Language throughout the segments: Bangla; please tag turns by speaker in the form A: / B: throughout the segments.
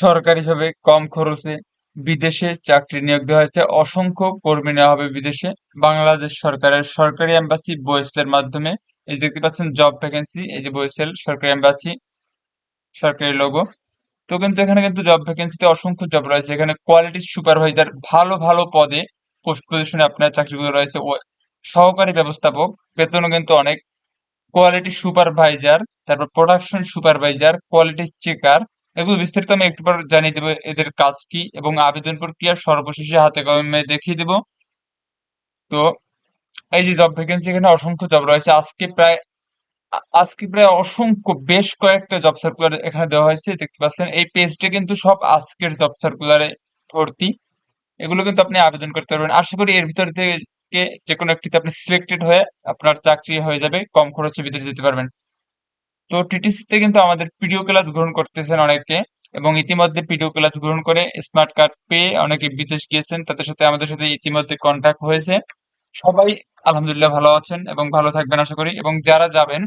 A: সরকারিভাবে কম খরচে বিদেশে চাকরি নিয়োগ দেওয়া হয়েছে। অসংখ্য কর্মী নেওয়া হবে বিদেশে। বাংলাদেশ সরকারের সরকারি এম্বাসি বয়েসেলের মাধ্যমে। এই যে দেখতে পাচ্ছেন জব ভ্যাকেন্সি এই যে বয়েসেল সরকারি এম্বাসি, সরকারি লোগো তো কিন্তু এখানে কিন্তু জব ভ্যাকেন্সিতে অসংখ্য জব রয়েছে। এখানে কোয়ালিটি সুপারভাইজার ভালো ভালো পদে পোস্ট পজিশনে আপনার চাকরিগুলো রয়েছে। সহকারী ব্যবস্থাপক, বেতনও কিন্তু অনেক। কোয়ালিটি সুপারভাইজার তারপর প্রোডাকশন সুপারভাইজার কোয়ালিটি চেকার এগুলো বিস্তারিত আমি একটু পর জানিয়ে দেবো, এদের কাজ কি এবং আবেদন প্রক্রিয়া সর্বশেষে হাতে কলমে দেখিয়ে দেবো। তো, এই যে জব ভ্যাকেন্সি এখানে অসংখ্য জব রয়েছে। আজকে প্রায় আজকে প্রায় অসংখ্য, বেশ কয়েকটা জব সার্কুলার এখানে দেওয়া হয়েছে, দেখতে পাচ্ছেন। এই পেজটা কিন্তু সব আজকের জব সার্কুলারে ভর্তি। এগুলো কিন্তু আপনি আবেদন করতে পারবেন। আশা করি এর ভিতর থেকে যে কোনো একটিতে আপনি সিলেক্টেড হয়ে আপনার চাকরি হয়ে যাবে, কম খরচে বিদেশে যেতে পারবেন। তো টিটিসিতে কিন্তু আমাদের পিডিও ক্লাস গ্রহণ করতেছেন অনেকে এবং ইতিমধ্যে পিডিও ক্লাস গ্রহণ করে স্মার্ট কার্ড পেয়ে অনেকে বিদেশ গিয়েছেন, তাদের সাথে আমাদের সাথে ইতিমধ্যে কন্ট্যাক্ট হয়েছে। সবাই আলহামদুলিল্লাহ ভালো আছেন এবং ভালো থাকবেন আশা করি এবং যারা যাবেন,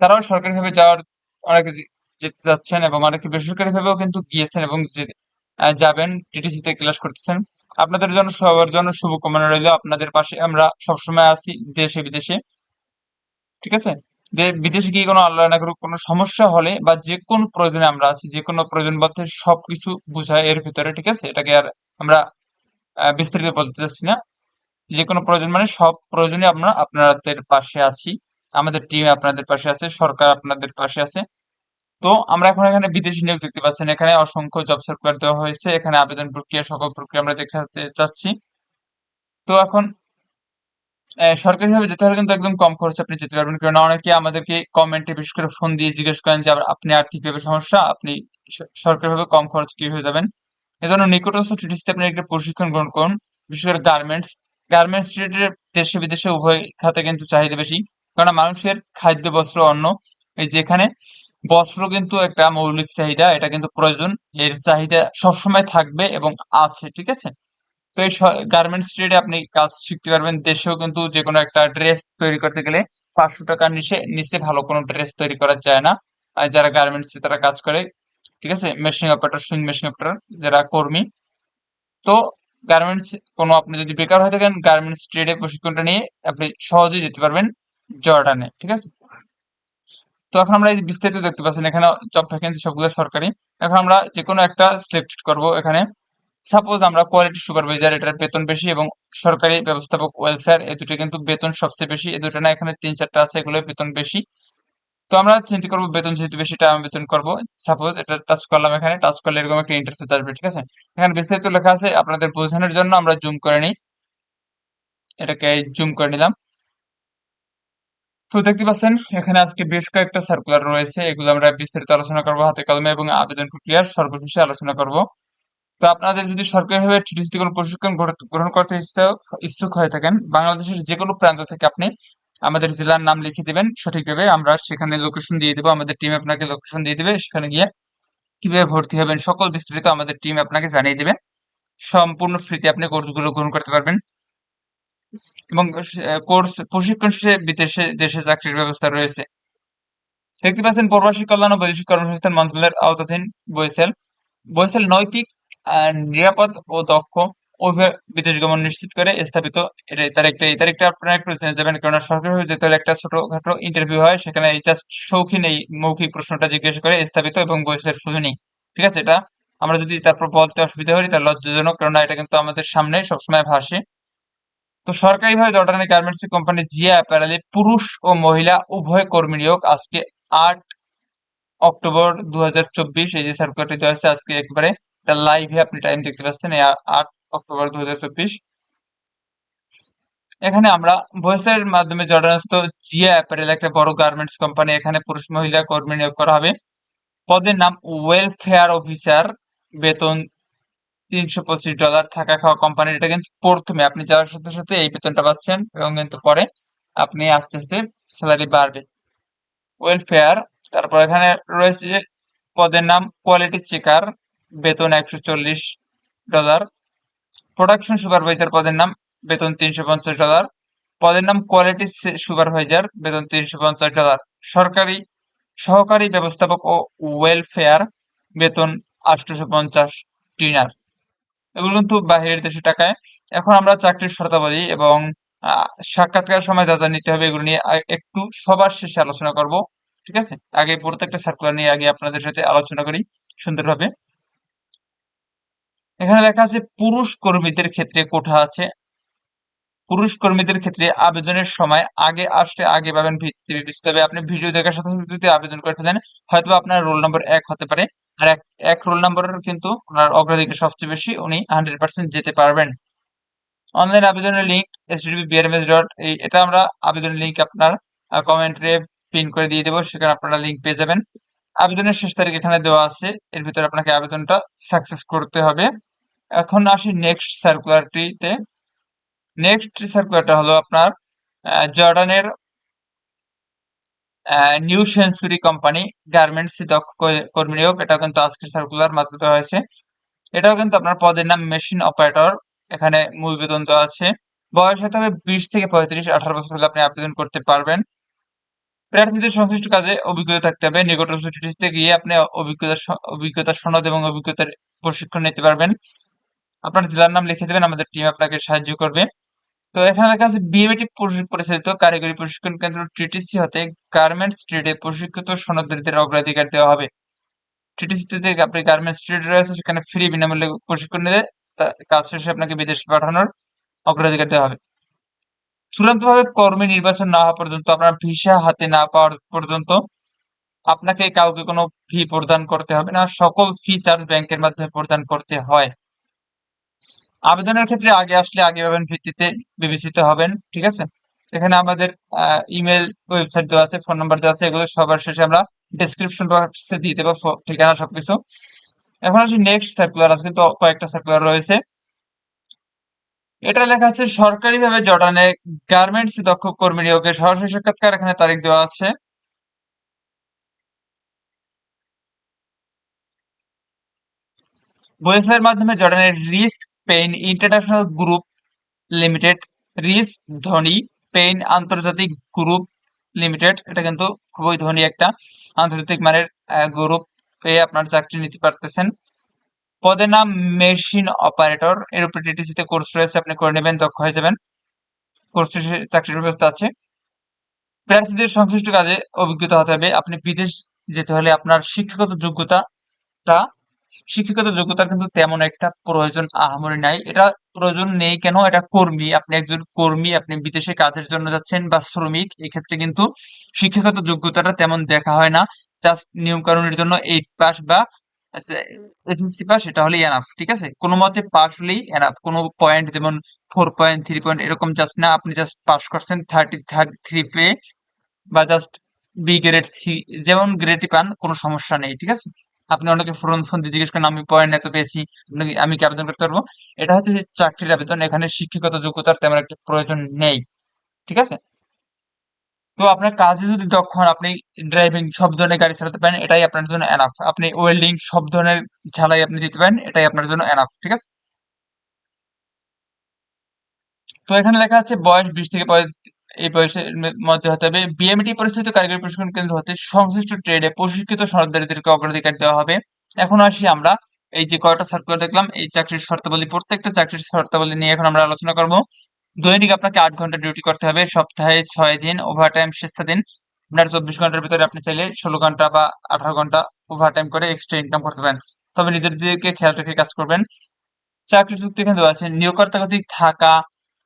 A: তারাও সরকারিভাবে যাওয়ার অনেকে যেতে চাচ্ছেন এবং অনেকে বেসরকারি ভাবেও কিন্তু গিয়েছেন এবং যাবেন টিটিসিতে ক্লাস করতেছেন। আপনাদের জন্য সবার জন্য শুভকামনা রইল। আপনাদের পাশে আমরা সবসময় আছি দেশে বিদেশে ঠিক আছে? যে বিদেশে গিয়ে কোনো আল্লাহ না করুক, কোনো সমস্যা হলে বা যে কোনো প্রয়োজনে আমরা আছি, যে কোনো প্রয়োজন বলতে সবকিছু বুঝায় এর ভিতরে, ঠিক আছে? এটাকে আর আমরা বিস্তারিত বলতে চাচ্ছি না। যে কোনো প্রয়োজন মানে সব প্রয়োজনে আমরা আপনাদের পাশে আছি। আমাদের টিম আপনাদের পাশে আছে, সরকার আপনাদের পাশে আছে। তো আমরা এখন এখানে বিদেশি নিয়োগ দেখতে পাচ্ছেন। এখানে অসংখ্য জব সার্কুলার দেওয়া হয়েছে। এখানে আবেদন প্রক্রিয়া, সকল প্রক্রিয়া আমরা দেখাতে চাচ্ছি। তো এখন আহ, সরকারিভাবে যেতে হলে কিন্তু একদম কম খরচে আপনি যেতে পারবেন। কারণ অনেকে আমাদেরকে কমেন্টে বিশেষ করে ফোন দিয়ে জিজ্ঞেস করেন যে আপনি আর্থিকভাবে সমস্যা? আপনি সরকারিভাবে কম খরচ কীভাবে যাবেন? এজন্য নিকটস্থ টিটিসিতে আপনি একটা প্রশিক্ষণ গ্রহণ করুন বিশেষ করে গার্মেন্টস গার্মেন্টস রিলেটেড দেশে বিদেশে উভয় খাতে কিন্তু চাহিদা বেশি। কারণ মানুষের খাদ্য বস্ত্র অন্ন এই যেখানে বস্ত্র কিন্তু একটা মৌলিক চাহিদা এটা কিন্তু প্রয়োজন। এর চাহিদা সবসময় থাকবে এবং আছে ঠিক আছে? তো এই গার্মেন্টস ট্রেডে আপনি কাজ শিখতে পারবেন। দেশেও কিন্তু যে কোনো একটা ড্রেস তৈরি করতে গেলে পাঁচশো টাকার নিচে নিচে ভালো কোনো ড্রেস তৈরি করা যায় না। যারা গার্মেন্টস তারা কাজ করে, ঠিক আছে? Machine operator sewing machine operator যারা কর্মী। তো গার্মেন্টস কোনো আপনি যদি বেকার হয়ে থাকেন গার্মেন্টস ট্রেডে প্রশিক্ষণটা নিয়ে আপনি সহজেই যেতে পারবেন জর্ডানে, ঠিক আছে? তো এখন আমরা এই বিস্তারিত দেখতে পাচ্ছেন। এখানে জব ভ্যাকেন্সি সবগুলো সরকারি। এখন আমরা যে কোনো একটা সিলেক্ট করব এখানে। সাপোজ আমরা কোয়ালিটি সুপারভাইজার এটার বেতন বেশি এবং সরকারি ব্যবস্থাপক ওয়েলফেয়ার এই দুটো কিন্তু বেতন সবচেয়ে বেশি। এই দুটো না এখানে তিন চারটা আছে এগুলো বেতন বেশি। তো আমরা চিন্তা করব বেতন যেহেতু বেশি আমি বেতন করব। সাপোজ এটা টাচ করলাম এখানে টাচ করলে এরকম একটা ইন্টারফেস আসবে, ঠিক আছে? এখানে বিস্তারিত লেখা আছে, আপনাদের বোঝানোর জন্য আমরা জুম করে নিই। এটাকে জুম করে নিলাম। তো দেখতে পাচ্ছেন, এখানে আজকে বেশ কয়েকটা সার্কুলার রয়েছে, এগুলো আমরা বিস্তারিত আলোচনা করব হাতে কলমে এবং আবেদন প্রক্রিয়ার সর্বশেষে আলোচনা করব। তো আপনাদের যদি সরকারিভাবে টিটিসি কোনো প্রশিক্ষণ গ্রহণ করতে ইচ্ছুক হয়ে থাকেন, বাংলাদেশের যে কোনো প্রান্ত থেকে আপনি আমাদের জেলার নাম লিখে দিবেন, সঠিকভাবে আমরা সেখানে লোকেশন দিয়ে দেবো, আমাদের টিম আপনাকে লোকেশন দিয়ে দিবে, সেখানে গিয়ে কীভাবে ভর্তি হবেন, সকল বিস্তারিত আমাদের টিম আপনাকে জানিয়ে দিবে। সম্পূর্ণ ফ্রিতে আপনি কোর্সগুলো গ্রহণ করতে পারবেন। এবং কোর্স প্রশিক্ষণ শেষে বিদেশে, দেশে চাকরির ব্যবস্থা রয়েছে। দেখতে পাচ্ছেন, প্রবাসী কল্যাণ ও বৈদেশিক কর্মসংস্থান মন্ত্রণালয়ের আওতাধীন বইসেল বইসেল নৈতিক নিরাপদ ও দক্ষ উভয় বিদেশ গমন নিশ্চিত করে স্থাপিত। তার একটা, এই তারিখটা আপনারা একটু জেনে যাবেন কারণ সরকারিভাবে যেতে হলে একটা ছোটখাটো ইন্টারভিউ হয়, সেখানে এই জাস্ট শৌখিন এই মৌখিক প্রশ্নটা জিজ্ঞেস করে স্থাপিত এবং শুধু নেই ঠিক আছে? এটা আমরা যদি তারপর বলতে অসুবিধা হয় তার লজ্জাজনক, কেননা এটা কিন্তু আমাদের সামনে সবসময় ভাসে তো সরকারিভাবে জর্ডানি গার্মেন্টস কোম্পানি জিয়া অ্যাপারেলে পুরুষ ও মহিলা উভয় কর্মী নিয়োগ আজকে আট অক্টোবর দু হাজার চব্বিশ, এই যে সার্কুলারটি দেওয়া হয়েছে আজকে একবারে এটা লাইভে আপনি টাইম দেখতে পাচ্ছেন, এই আট অক্টোবর দু এখানে আমরা ভয়েসের মাধ্যমে জর্ডানস্থ জিয়া অ্যাপারেল একটা বড় গার্মেন্টস কোম্পানি এখানে পুরুষ মহিলা কর্মী নিয়োগ করা হবে। পদের নাম ওয়েলফেয়ার অফিসার বেতন তিনশো পঁচিশ ডলার থাকা খাওয়া কোম্পানি এটা কিন্তু প্রথমে। আপনি যাওয়ার সাথে সাথে এই বেতনটা পাচ্ছেন এবং কিন্তু পরে আপনি আস্তে আস্তে স্যালারি বাড়বে। ওয়েলফেয়ার তারপর এখানে রয়েছে পদের নাম কোয়ালিটি চেকার বেতন একশো চল্লিশ ডলার। প্রোডাকশন সুপারভাইজার পদের নাম বেতন তিনশো পঞ্চাশ ডলার। পদের নাম কোয়ালিটি সুপারভাইজার বেতন তিনশো পঞ্চাশ ডলার। সরকারি, সহকারী ব্যবস্থাপক ও ওয়েলফেয়ার বেতন আটশোশো পঞ্চাশ ডিনার এগুলো কিন্তু বাহিরের দেশের টাকায়। এখন আমরা চাকরির শর্তাবলী এবং সাক্ষাৎকার সময় যা যা নিতে হবে এগুলো নিয়ে একটু সবার শেষে আলোচনা করব। ঠিক আছে? আগে প্রত্যেকটা সার্কুলার নিয়ে আগে আপনাদের সাথে আলোচনা করি সুন্দরভাবে। এখানে লেখা আছে, পুরুষ কর্মীদের ক্ষেত্রে কোঠা আছে। পুরুষ কর্মীদের ক্ষেত্রে আবেদনের সময় আগে আসলে আগে পাবেন ভিত্তি বিবেচিত হবে আপনি ভিডিও দেখার সাথে সাথে যদি আবেদন করে ফেলেন হয়তো আপনার রোল নম্বর এক হতে পারে। আর এক এক রোল নম্বরের কিন্তু ওনার অগ্রাধিকার সবচেয়ে বেশি, উনি হান্ড্রেড পার্সেন্ট যেতে পারবেন। অনলাইন আবেদনের লিঙ্ক এস বিআরএমএস ডট এই, এটা আমরা আবেদনের লিঙ্ক আপনার কমেন্টে পিন করে দিয়ে দেবো, সেখানে আপনারা লিঙ্ক পেয়ে যাবেন। আবেদনের শেষ তারিখ এখানে দেওয়া আছে। এর ভিতরে আপনাকে আবেদনটা সাকসেস করতে হবে। এখন আসি নেক্সট সার্কুলারটিতে নেক্সট সার্কুলারটা হলো আপনার জর্ডানের নিউ সেঞ্চুরি কোম্পানি গার্মেন্টস দক্ষ কর্মী নিয়োগ এটা কিন্তু আজকের সার্কুলার মাত্র দেওয়া হয়েছে। এটাও কিন্তু আপনার পদের নাম মেশিন অপারেটর এখানে মূল বেতন দেওয়া আছে। বয়স হতে হবে বিশ থেকে পঁয়ত্রিশ, আঠারো বছর হলে আপনি আবেদন করতে পারবেন। প্রার্থীদের সংশ্লিষ্ট কাজে অভিজ্ঞতা থাকতে হবে। নিকটস্থ গিয়ে আপনি অভিজ্ঞতা অভিজ্ঞতা সনদ এবং অভিজ্ঞতার প্রশিক্ষণ নিতে পারবেন। আপনার জেলার নাম লিখে দেবেন, আমাদের টিম আপনাকে সাহায্য করবে। তো এখানে লেখা আছে বিএমএটি পরিচালিত কারিগরি প্রশিক্ষণ কেন্দ্র টিটিসি হতে গার্মেন্টস ট্রেডে প্রশিক্ষিত সনদদারীদের অগ্রাধিকার দেওয়া হবে। টিটিসিতে যে আপনি গার্মেন্টস ট্রেড রয়েছে, সেখানে ফ্রি বিনামূল্যে প্রশিক্ষণ নিলে কাজ শেষে আপনাকে বিদেশে পাঠানোর অগ্রাধিকার দেওয়া হবে। চূড়ান্তভাবে কর্মী নির্বাচন না হওয়া পর্যন্ত, আপনার ভিসা হাতে না পাওয়ার পর্যন্ত আপনাকে কাউকে কোনো ফি প্রদান করতে হবে না। সকল ফি চার্জ ব্যাংকের মাধ্যমে প্রদান করতে হয়। আবেদনের ক্ষেত্রে আগে আসলে আগে পাবেন ভিত্তিতে বিবেচিত হবেন, ঠিক আছে? এখানে আমাদের ইমেল ওয়েবসাইট দেওয়া আছে ফোন নাম্বার দেওয়া আছে, এগুলো সবার শেষে আমরা ডিসক্রিপশন বক্সে দিয়ে দেবো ঠিকানা সবকিছু। এখন আসি নেক্সট সার্কুলার আছে, তো কয়েকটা সার্কুলার রয়েছে। এটা লেখা আছে, সরকারিভাবে জর্ডানে গার্মেন্টস দক্ষ কর্মী নিয়োগের সরাসরি সাক্ষাৎকার এখানে তারিখ দেওয়া আছে। বয়েসের মাধ্যমে জর্ডানের Rich Pine International Group Limited, Rich ধনী পেইন আন্তর্জাতিক গ্রুপ লিমিটেড, এটা কিন্তু খুবই ধনী একটা আন্তর্জাতিক মানের গ্রুপ পেয়ে আপনার চাকরি নিতে পারতেছেন। পদের নাম মেশিন অপারেটর, এর উপরে টিটিসিতে কোর্স রয়েছে, আপনি করে নেবেন, দক্ষ হয়ে যাবেন। কোর্স চাকরির ব্যবস্থা আছে। প্রার্থীদের সংশ্লিষ্ট কাজে অভিজ্ঞতা হতে হবে। আপনি বিদেশ যেতে হলে আপনার শিক্ষাগত যোগ্যতাটা শিক্ষাগত যোগ্যতার কিন্তু তেমন একটা প্রয়োজন আহামরি নাই। এটা প্রয়োজন নেই কেন? এটা কর্মী, আপনি একজন কর্মী, আপনি বিদেশে কাজের জন্য যাচ্ছেন বা শ্রমিক, এক্ষেত্রে কিন্তু শিক্ষাগত যোগ্যতাটা তেমন দেখা হয় না। জাস্ট নিয়ম কানুনের জন্য এইট পাস বা এসএসসি পাস এটা হলেই এনাফ ঠিক আছে? কোনো মতে পাস হলেই এনাফ কোনো পয়েন্ট যেমন ফোর পয়েন্ট থ্রি পয়েন্ট এরকম জাস্ট না, আপনি জাস্ট পাস করছেন থার্টি থার্টি থ্রি পে বা জাস্ট বি গ্রেড সি যেমন গ্রেডই পান, কোনো সমস্যা নেই, ঠিক আছে? আপনি অনেকে ফোন ফোন দিয়ে জিজ্ঞেস করেন, আমি পয়েন্ট এত পেয়েছি আমি কি আবেদন করতে পারব? এটা হচ্ছে চাকরির আবেদন, এখানে শিক্ষাগত যোগ্যতার তেমন একটা প্রয়োজন নেই, ঠিক আছে? তো আপনার কাজে যদি দক্ষ হন, আপনি ড্রাইভিং সব ধরনের গাড়ি চালাতে পারেন, এটাই আপনার জন্য এনাফ আপনি ওয়েল্ডিং সব ধরনের ঝালাই আপনি দিতে পারেন, এটাই আপনার জন্য এনাফ ঠিক আছে? তো এখানে লেখা আছে বয়স বিশ থেকে এই বয়সের মধ্যে হতে হবে বিএমটি পরিস্থিতি কারিগরি প্রশিক্ষণ কেন্দ্র হতে সংশ্লিষ্ট ট্রেডে প্রশিক্ষিত সরদারীদেরকে অগ্রাধিকার দেওয়া হবে। এখন আসি আমরা, এই যে কয়টা সার্কুলার দেখলাম, এই চাকরির শর্তাবলী, প্রত্যেকটা চাকরির শর্তাবলী নিয়ে এখন আমরা আলোচনা করব। দৈনিক আপনাকে আট ঘণ্টা ডিউটি করতে হবে, সপ্তাহে ছয় দিন ওভার টাইম শেষটা দিন আপনার চব্বিশ ঘণ্টার ভিতরে আপনি চাইলে ষোলো ঘণ্টা বা আঠারো ঘণ্টা ওভার টাইম করে এক্সট্রা ইনকাম করতে পারেন। তবে নিজের দিকে খেয়াল রেখে কাজ করবেন। চাকরি চুক্তি এখানে আছে, নিয়োগকর্তা কর্তৃক থাকা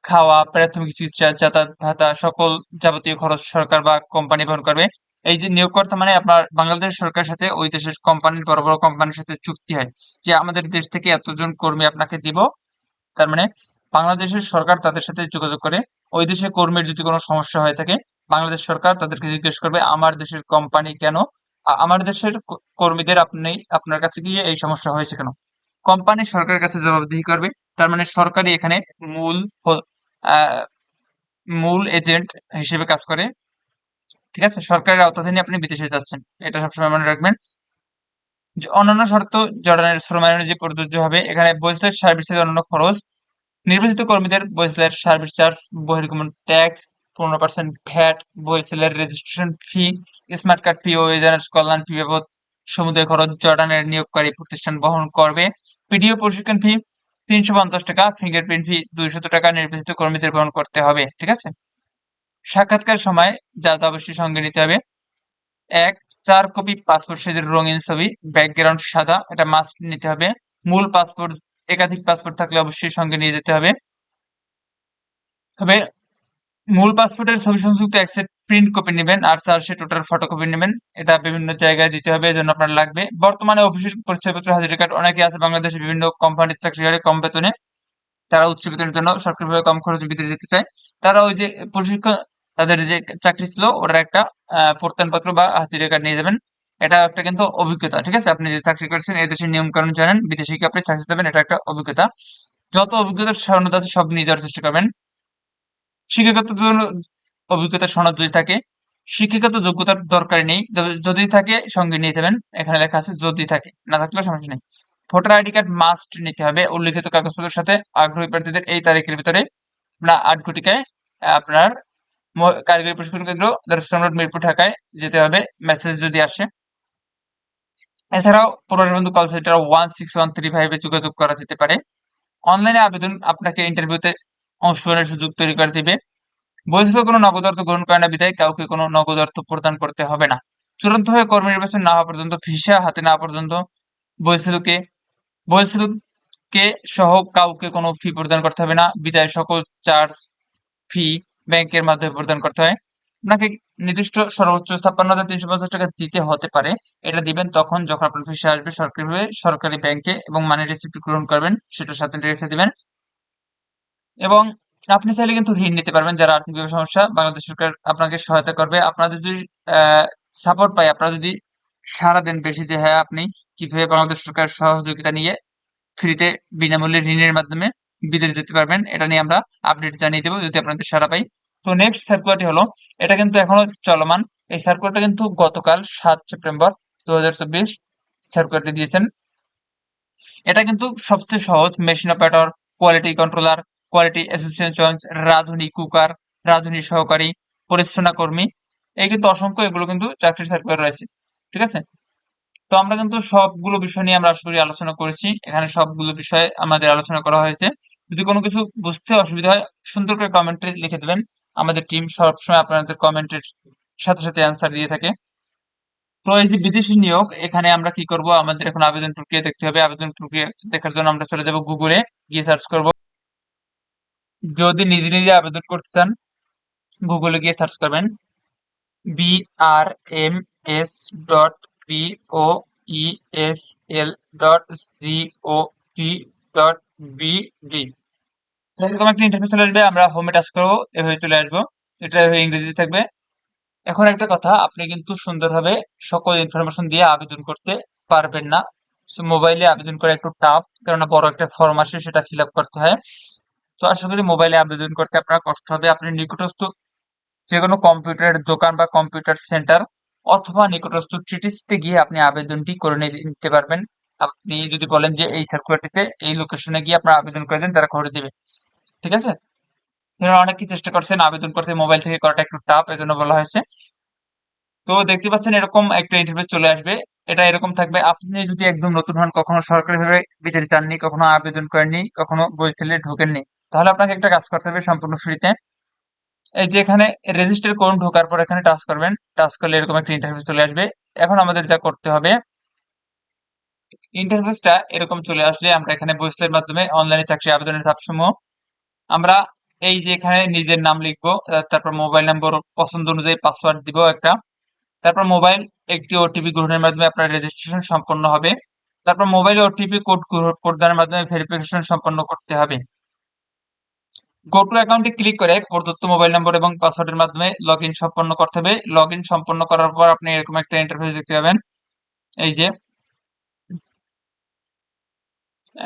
A: খাওয়া, প্রাথমিক চিকিৎসা, যাতায়াত ভাতা সকল যাবতীয় খরচ সরকার বা কোম্পানি বহন করবে। এই যে নিয়োগকর্তা মানে আপনার বাংলাদেশ সরকারের সাথে ওই দেশের কোম্পানির বড় বড় কোম্পানির সাথে চুক্তি হয় যে আমাদের দেশ থেকে এতজন কর্মী আপনাকে দিব। তার মানে বাংলাদেশের সরকার তাদের সাথে যোগাযোগ করে, ওই দেশের কর্মীর যদি কোনো সমস্যা হয়ে থাকে, বাংলাদেশ সরকার তাদেরকে জিজ্ঞেস করবে, আমার দেশের কোম্পানি কেন? আমার দেশের কর্মীদের আপনি, আপনার কাছে গিয়ে এই সমস্যা হয়েছে কেন? কোম্পানি সরকারের কাছে জবাবদিহি করবে। তার মানে সরকারি এখানে মূল মূল এজেন্ট হিসেবে কাজ করে। ঠিক আছে? সরকারের আওতাধীনে আপনি বিদেশে যাচ্ছেন। এটা সবসময় মনে রাখবেন। অন্যান্য শর্ত, জর্ডানের শ্রম আইনে যে প্রযোজ্য হবে, এখানে বৈশ্লের সার্ভিসের অন্যান্য খরচ, নির্বাচিত কর্মীদের বৈশ্লের সার্ভিস চার্জ বহির্গমন ট্যাক্স পনেরো percent VAT বৈশ্লের registration fee smart card fee ও এজেন্ট কল্যাণ ফি বাবদ সমুদায় খরচ জর্ডানের নিয়োগকারী প্রতিষ্ঠান বহন করবে। পিডিও প্রশিক্ষণ ফি তিনশো পঞ্চাশ টাকা ফিঙ্গারপ্রিন্ট ফি দুইশত টাকা নির্বাচিত কর্মীদের বহন করতে হবে, ঠিক আছে? সাক্ষাৎকার সময় যা যা অবশ্যই সঙ্গে নিতে হবে। এক, চার কপি পাসপোর্ট সাইজের রঙিন ছবি ব্যাকগ্রাউন্ড সাদা, এটা মাস্ট নিতে হবে। মূল পাসপোর্ট একাধিক পাসপোর্ট থাকলে অবশ্যই সঙ্গে নিয়ে যেতে হবে। তবে মূল পাসপোর্টের ছবি সংযুক্ত এক সেট প্রিন্ট কপি নেবেন আর চার সেট ওটার ফটোকপি নেবেন। এটা বিভিন্ন জায়গায় দিতে হবে এজন্য আপনার লাগবে। বর্তমানে অফিসের পরিচয়পত্র, হাজিরা কার্ড, অনেকে আছে বাংলাদেশে বিভিন্ন কোম্পানির চাকরি করে কম বেতনে। তারা উচ্চ বেতনের জন্য সরকারিভাবে কম খরচে বিদেশে যেতে চায়। তারা ওই যে প্রশিক্ষণ, তাদের যে চাকরি ছিল, ওটার একটা প্রত্যয়নপত্র বা হাজিরা কার্ড নিয়ে যাবেন। এটা একটা কিন্তু অভিজ্ঞতা, ঠিক আছে? আপনি যে চাকরি করছেন, এই দেশের নিয়ম কানুন জানেন, বিদেশে কি আপনি চাকরি যাবেন এটা একটা অভিজ্ঞতা। যত অভিজ্ঞতা সনদ আছে, সব নিয়ে যাওয়ার চেষ্টা করবেন। শিক্ষাগত অভিজ্ঞতা সনদ যদি থাকে, শিক্ষাগত যোগ্যতার দরকার নেই যদি থাকে সঙ্গে নিয়ে যাবেন। এখানে লেখা আছে যদি থাকে, না থাকলেও সমস্যা নেই। ভোটার আইডি কার্ড মাস্ট নিতে হবে। উল্লিখিত কাগজপত্রের সাথে আগ্রহী প্রার্থীদের এই তারিখের ভিতরে আট ঘটিকায় আপনার কারিগরি প্রশিক্ষণ কেন্দ্র দর্শন মিরপুর ঢাকায় যেতে হবে। মেসেজ যদি আসে। এছাড়াও প্রবাসী বন্ধু call centre one six one three ফাইভে যোগাযোগ করা যেতে পারে। অনলাইনে আবেদন, আপনাকে ইন্টারভিউতে অংশগ্রহণের সুযোগ তৈরি করে দিবে। বৈধ কোনো নগদ অর্থ গ্রহণ করে না বিধায় কাউকে কোনো নগদ অর্থ প্রদান করতে হবে না। চূড়ান্তভাবে কর্মী নির্বাচন না হওয়া পর্যন্ত, ভিসা হাতে না পর্যন্ত বৈধকে বৈধকে সহ কাউকে কোনো ফি প্রদান করতে হবে না। বিদায় সকল চার্জ ফি ব্যাংকের মাধ্যমে প্রদান করতে হয়। আপনাকে নির্দিষ্ট সর্বোচ্চ ছাপ্পান্ন হাজার তিনশো পঞ্চাশ টাকা দিতে হতে পারে। এটা দিবেন তখন যখন আপনার ফিসে আসবে, সরকারিভাবে সরকারি ব্যাংকে এবং মানি রিসিপ্ট গ্রহণ করবেন সেটা সাথে রেখে দিবেন। এবং আপনি চাইলে কিন্তু ঋণ নিতে পারবেন যারা আর্থিকভাবে সমস্যা, বাংলাদেশ সরকার আপনাকে সহায়তা করবে। আপনাদের যদি সাপোর্ট পাই, আপনারা যদি সারা দেন বেশি যে হ্যাঁ আপনি কীভাবে বাংলাদেশ সরকার সহযোগিতা নিয়ে ফ্রিতে বিনামূল্যে ঋণের মাধ্যমে বিদেশ যেতে পারবেন, এটা নিয়ে আমরা আপডেট জানিয়ে দেবো যদি আপনাদের সারা পাই। তো নেক্সট সার্কুলারটি হলো, এটা কিন্তু এখনও চলমান। এই সার্কুলারটা কিন্তু গতকাল সাত সেপ্টেম্বর দু হাজার চব্বিশ সার্কুলারটি দিয়েছেন। এটা কিন্তু সবচেয়ে সহজ machine operator quality controller quality association রাধুনী কুকার রাধুনী সহকারী পরিচ্ছন্না কর্মী এই কিন্তু অসংখ্য, এগুলো কিন্তু চাকরির সার্কুলার রয়েছে, ঠিক আছে? তো আমরা কিন্তু সবগুলো বিষয় নিয়ে আমরা আশা করি আলোচনা করেছি। এখানে সবগুলো বিষয়ে আমাদের আলোচনা করা হয়েছে। যদি কোনো কিছু বুঝতে অসুবিধা হয়, সুন্দর করে কমেন্টে লিখে দেবেন। আমাদের টিম সবসময় আপনাদের কমেন্টের সাথে সাথে অ্যান্সার দিয়ে থাকে। তো এই যে বিদেশি নিয়োগ, এখানে আমরা কি করব? আমাদের এখন আবেদন প্রক্রিয়া দেখতে হবে। আবেদন প্রক্রিয়া দেখার জন্য আমরা চলে যাব গুগলে গিয়ে সার্চ করব। যদি নিজে নিজে আবেদন করতে চান গুগলে গিয়ে সার্চ করবেন B R M S dot P O E S L dot C O T dot B D এরকম একটা ইন্টারফেস চলে আসবে, আমরা হোমে টাচ করব, এভাবে চলে আসব, এটা এভাবে ইংরেজিতে থাকবে। এখন একটা কথা, আপনি কিন্তু সুন্দরভাবে সকল ইনফরমেশন দিয়ে আবেদন করতে পারবেন না। মোবাইলে আবেদন করা একটু টাফ কেননা বড় একটা ফর্ম আসে, সেটা ফিল আপ করতে হয়। তো আশা করি মোবাইলে আবেদন করতে আপনার কষ্ট হবে। আপনি নিকটস্থ যে কোনো কম্পিউটারের দোকান বা কম্পিউটার সেন্টার অথবা নিকটস্থ ট্রিটিসতে গিয়ে আপনি আবেদনটি করে নিতে পারবেন। আপনি যদি বলেন যে এই সার্কুলারটিতে এই লোকেশনে গিয়ে আপনার আবেদন করে দেন, তারা করে দেবে। ঠিক আছে? অনেক কি চেষ্টা করছেন আবেদন করতে। মোবাইল থেকে করাটা একটু টাফ এজন্য বলা হয়েছে। তো দেখতে পাচ্ছেন এরকম একটা ইন্টারভিউ চলে আসবে। এটা এরকম থাকবে। আপনি যদি একদম নতুন হন, কখনো সরকারিভাবে বিদেশ যাননি কখনো আবেদন করেননি, কখনো বইস্থলে ঢোকেননি তাহলে আপনাকে একটা কাজ করতে হবে সম্পূর্ণ ফ্রিতে এই যে এখানে রেজিস্টার করুন ঢোকার পর এখানে টাচ করবেন। টাচ করলে এরকম একটা ইন্টারফেস চলে আসবে। এখন আমাদের যা করতে হবে ইন্টারফেসটা এরকম চলে আসলে আমরা এখানে বইস্টের মাধ্যমে অনলাইনে চাকরি আবেদনের ধাপসমূহ, আমরা এই যে এখানে নিজের নাম লিখব তারপর মোবাইল নম্বর পছন্দ অনুযায়ী পাসওয়ার্ড দিব একটা। তারপর মোবাইল একটি ওটিপি গ্রহণের মাধ্যমে আপনার রেজিস্ট্রেশন সম্পন্ন হবে। তারপর মোবাইলে ওটিপি কোড প্রদানের মাধ্যমে ভেরিফিকেশন সম্পন্ন করতে হবে। গো টু অ্যাকাউন্টে ক্লিক করে প্রদত্ত মোবাইল নম্বর এবং পাসওয়ার্ডের মাধ্যমে লগ ইন সম্পন্ন করতে হবে। লগ ইন সম্পন্ন করার পর আপনি এরকম একটা ইন্টারফেস দেখতে পাবেন। এই যে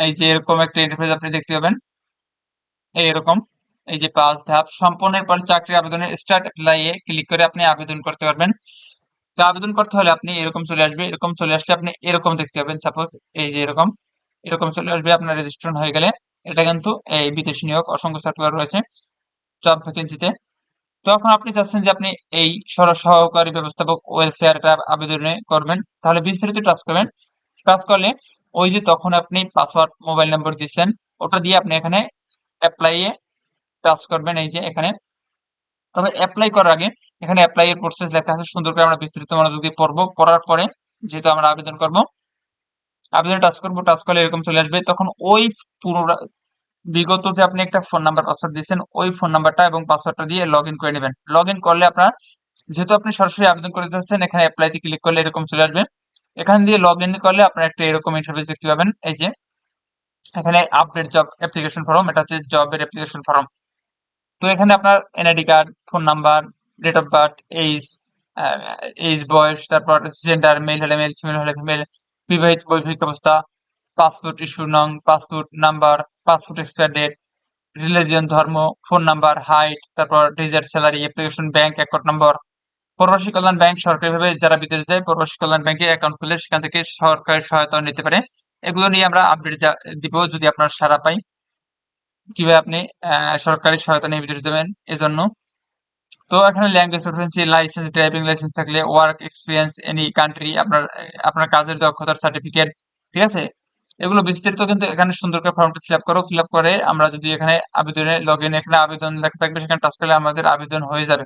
A: এই যে এরকম একটা ইন্টারফেস আপনি দেখতে পাবেন। এরকম এই যে পাঁচ ধাপ। সম্পন্নের পর চাকরি আবেদনের স্টার্ট অ্যাপ্লাই এ ক্লিক করে আপনি আবেদন করতে পারবেন। তো আবেদন করতে হলে আপনি এরকম চলে আসবে, এরকম চলে আসলে আপনি এরকম দেখতে পাবেন। সাপোজ এই যে এরকম এরকম চলে আসবে, আপনার রেজিস্ট্রেশন হয়ে গেলে। এটা কিন্তু এই বিদেশি নিয়োগ অসংখ্য সার্কুলার রয়েছে জব ভ্যাকেন্সিতে তো। এখন আপনি চাচ্ছেন যে আপনি এই সহকারী ব্যবস্থাপক ওয়েলফেয়ারটা আবেদনে করবেন, তাহলে বিস্তারিত টাচ করবেন। টাচ করলে ওই যে তখন আপনি পাসওয়ার্ড মোবাইল নাম্বার দিচ্ছেন, ওটা দিয়ে আপনি এখানে অ্যাপ্লাই এ টাচ করবেন এই যে এখানে। তবে অ্যাপ্লাই করার আগে এখানে অ্যাপ্লাই এর প্রসেস লেখা আছে, সুন্দর করে আমরা বিস্তারিত মনোযোগ দিয়ে পড়ব, পড়ার পরে যেহেতু আমরা আবেদন করব আবেদন টাচ করব টাচ করলে এরকম চলে আসবে, তখন ওই পুরো বিগত যে আপনি একটা ফোন নাম্বার পাসওয়ার্ড দিয়েছেন, ওই ফোন নাম্বারটা এবং পাসওয়ার্ডটা দিয়ে লগ ইন করে নেবেন। লগ ইন করলে আপনার, যেহেতু আপনি সরাসরি আবেদন করে যাচ্ছেন, এখানে অ্যাপ্লাইতে ক্লিক করলে এরকম চলে আসবে। এখান দিয়ে লগ ইন করলে আপনার একটা এরকম ইন্টারফেস দেখতে পাবেন, এই যে এখানে আপডেট জব অ্যাপ্লিকেশন ফর্ম এটা হচ্ছে জবের অ্যাপ্লিকেশন ফর্ম তো এখানে আপনার NID card phone number date of birth age age বয়স, তারপর জেন্ডার মেল হলে মেল ফিমেল হলে ফিমেল বিবাহিত বৈবাহিক অবস্থা, পাসপোর্ট ইস্যু নং, passport number, passport expire date, religion ধর্ম, ফোন নাম্বার, হাইট, তারপর desired salary, application, bank account number. Probashi Kallyan bank সরকারিভাবে যারা বিদেশ যায়, প্রবাসী কল্যাণ ব্যাংকে অ্যাকাউন্ট খুলে সেখান থেকে সরকারের সহায়তা নিতে পারে। এগুলো নিয়ে আমরা আপডেট দিব যদি আপনার সারা পাই। কীভাবে আপনি সরকারি সহায়তা নিয়ে বিদেশ যাবেন, এজন্য তো এখানে language preference licence driving licence থাকলে ওয়ার্ক এক্সপিরিয়েন্স এনি কান্ট্রি আপনার আপনার কাজের দক্ষতার সার্টিফিকেট ঠিক আছে? এগুলো বিস্তারিত কিন্তু এখানে সুন্দর করে ফর্মটা ফিল আপ করো। ফিল আপ করে আমরা যদি এখানে আবেদনে লগ ইন এখানে আবেদন লেখা থাকবে, সেখানে টাচ করলে আমাদের আবেদন হয়ে যাবে।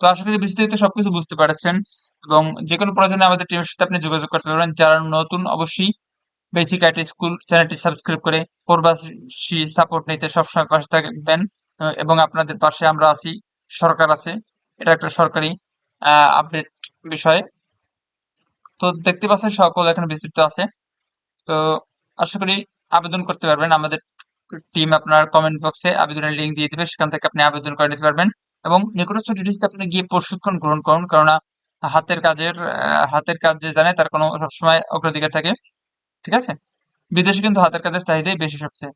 A: তো আশা করি বিস্তারিত সবকিছু বুঝতে পারছেন এবং যে কোনো প্রয়োজনে আমাদের টিমের সাথে আপনি যোগাযোগ করতে পারবেন। যারা নতুন অবশ্যই বেসিক আইটি স্কুল চ্যানেলটি সাবস্ক্রাইব করে প্রবাসী সাপোর্ট নিতে সবসময় পাশে থাকবেন এবং আপনাদের পাশে আমরা আছি। সরকার আছে। এটা একটা সরকারি আপডেট বিষয়। তো দেখতে পাচ্ছেন সকল এখানে বিস্তৃত আছে। তো আশা করি আবেদন করতে পারবেন। আমাদের টিম আপনার কমেন্ট বক্সে আবেদনের লিঙ্ক দিয়ে দিবে। সেখান থেকে আপনি আবেদন করে নিতে পারবেন। এবং নিকটস্থ ডিটিসিতে আপনি গিয়ে প্রশিক্ষণ গ্রহণ করুন। কেননা হাতের কাজের হাতের কাজ যে জানে তার কোনো সবসময় অগ্রাধিকার থাকে। ঠিক আছে? বিদেশে কিন্তু হাতের কাজের চাহিদাই বেশি সবচেয়ে।